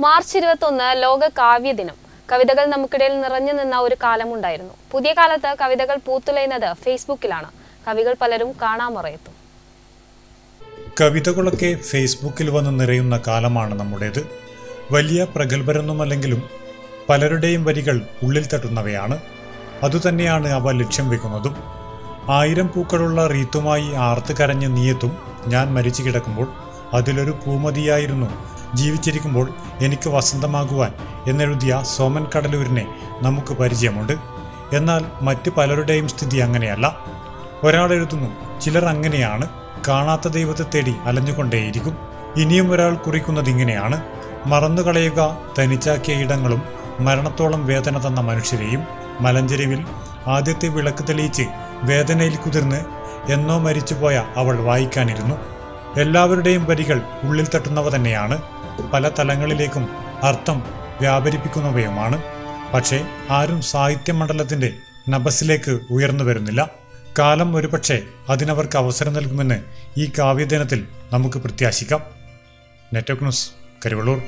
March ഇരുപത്തൊന്ന് ലോക കാവ്യ ദിനം. കവിതകൾ നമുക്കിടയിൽ നിറഞ്ഞു നിന്ന ഒരു കാലമുണ്ടായിരുന്നു. പുതിയ കാലത്ത് കവിതകൾ പൂത്തുലയുന്നത് ഫേസ്ബുക്കിലാണ്. കവികൾ പലരും കാണാമറയെത്തും. കവിതകളൊക്കെ ഫേസ്ബുക്കിൽ വന്ന് നിറയുന്ന കാലമാണ് നമ്മുടേത്. വലിയ പ്രഗത്ഭരൊന്നുമല്ലെങ്കിലും പലരുടെയും വരികൾ ഉള്ളിൽ തട്ടുന്നവയാണ്. അതുതന്നെയാണ് അവ ലക്ഷ്യം വെക്കുന്നതും. ആയിരം പൂക്കളുള്ള റീത്തുമായി ആർത്ത് കരഞ്ഞ് നീയത്തും. ഞാൻ മരിച്ചു കിടക്കുമ്പോൾ അതിലൊരു പൂമതിയായിരുന്നു ജീവിച്ചിരിക്കുമ്പോൾ എനിക്ക് വസന്തമാകുവാൻ എന്നെഴുതിയ സോമൻ കടലൂരിനെ നമുക്ക് പരിചയമുണ്ട്. എന്നാൽ മറ്റ് പലരുടെയും സ്ഥിതി അങ്ങനെയല്ല. ഒരാൾ എഴുതുന്നു ചിലർ അങ്ങനെയാണ് കാണാത്ത ദൈവത്തെ തേടി അലഞ്ഞുകൊണ്ടേയിരിക്കും. ഇനിയും ഒരാൾ കുറിക്കുന്നത് ഇങ്ങനെയാണ് മറന്നുകളയുക തനിച്ചാക്കിയ ഇടങ്ങളും മരണത്തോളം വേദന തന്ന മനുഷ്യരെയും മലഞ്ചെരിവിൽ ആദ്യത്തെ വിളക്ക് തെളിയിച്ച് വേദനയിൽ കുതിർന്ന് എന്നോ മരിച്ചുപോയ അവൾ വായിക്കാനിരുന്നു. എല്ലാവരുടെയും വരികൾ ഉള്ളിൽ തട്ടുന്നവ തന്നെയാണ്. പല തലങ്ങളിലേക്കും അർത്ഥം വ്യാപരിപ്പിക്കുന്നവയുമാണ്. പക്ഷേ ആരും സാഹിത്യമണ്ഡലത്തിന്റെ നബസിലേക്ക് ഉയർന്നു വരുന്നില്ല. കാലം ഒരുപക്ഷെ അതിനവർക്ക് അവസരം നൽകുമെന്ന് ഈ കാവ്യദിനത്തിൽ നമുക്ക് പ്രത്യാശിക്കാം. Network news Karivellur.